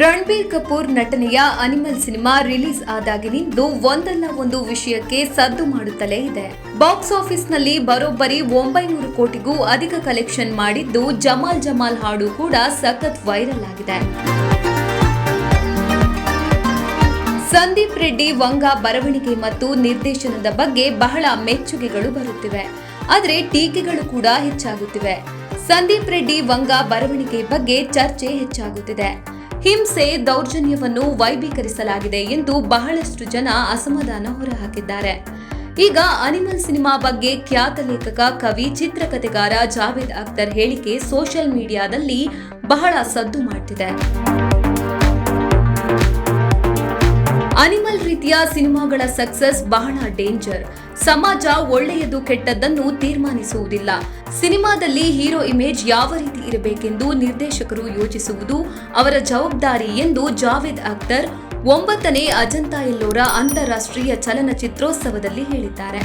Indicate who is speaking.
Speaker 1: ರಣಬೀರ್ ಕಪೂರ್ ನಟನೆಯ animal cinema release ಆದಾಗಿನಿಂದ ಒಂದಲ್ಲ ಒಂದು ವಿಷಯಕ್ಕೆ ಸದ್ದು ಮಾಡುತ್ತಲೇ ಇದೆ. ಬಾಕ್ಸ್ ಆಫೀಸ್ನಲ್ಲಿ ಬರೋಬ್ಬರಿ ಒಂಬೈನೂರು ಕೋಟಿಗೂ ಅಧಿಕ ಕಲೆಕ್ಷನ್ ಮಾಡಿದ್ದು ಜಮಾಲ್ ಜಮಾಲ್ ಹಾಡು ಕೂಡ ಸಖತ್ ವೈರಲ್ ಆಗಿದೆ. ಸಂದೀಪ್ ರೆಡ್ಡಿ, ವಂಗ ಬರವಣಿಗೆ ಮತ್ತು ನಿರ್ದೇಶನದ ಬಗ್ಗೆ ಬಹಳ ಮೆಚ್ಚುಗೆಗಳು ಬರುತ್ತಿವೆ. ಆದರೆ ಟೀಕೆಗಳು ಕೂಡ ಹೆಚ್ಚಾಗುತ್ತಿವೆ. ಸಂದೀಪ್ ರೆಡ್ಡಿ, ವಂಗ ಬರವಣಿಗೆ ಬಗ್ಗೆ ಚರ್ಚೆ ಹೆಚ್ಚಾಗುತ್ತಿದೆ. ಹಿಂಸೆ ದೌರ್ಜನ್ಯವನ್ನು ವೈಭೀಕರಿಸಲಾಗಿದೆ ಎಂದು ಬಹಳಷ್ಟು ಜನ ಅಸಮಾಧಾನ ಹೊರಹಾಕಿದ್ದಾರೆ. ಈಗ ಅನಿಮಲ್ ಸಿನಿಮಾ ಬಗ್ಗೆ ಖ್ಯಾತ ಲೇಖಕ, ಕವಿ ಚಿತ್ರಕಥೆಗಾರ ಜಾವೇದ್ ಅಖ್ತರ್ ಹೇಳಿಕೆ ಸೋಷಿಯಲ್ ಮೀಡಿಯಾದಲ್ಲಿ ಬಹಳ ಸದ್ದು ಮಾಡ್ತಿದೆ. ಅನಿಮಲ್ ರೀತಿಯ ಸಿನಿಮಾಗಳ ಸಕ್ಸಸ್ ಬಹಳ ಡೇಂಜರ್. ಸಮಾಜ ಒಳ್ಳೆಯದು ಕೆಟ್ಟದ್ದನ್ನು ತೀರ್ಮಾನಿಸುವುದಿಲ್ಲ. ಸಿನಿಮಾದಲ್ಲಿ ಹೀರೋ ಇಮೇಜ್ ಯಾವ ರೀತಿ ಇರಬೇಕೆಂದು ನಿರ್ದೇಶಕರು ಯೋಚಿಸುವುದು ಅವರ ಜವಾಬ್ದಾರಿ ಎಂದು ಜಾವೇದ್ ಅಖ್ತರ್ ಒಂಬತ್ತನೇ ಅಜಂತಾ ಎಲ್ಲೋರ ಅಂತಾರಾಷ್ಟ್ರೀಯ ಚಲನಚಿತ್ರೋತ್ಸವದಲ್ಲಿ ಹೇಳಿದ್ದಾರೆ.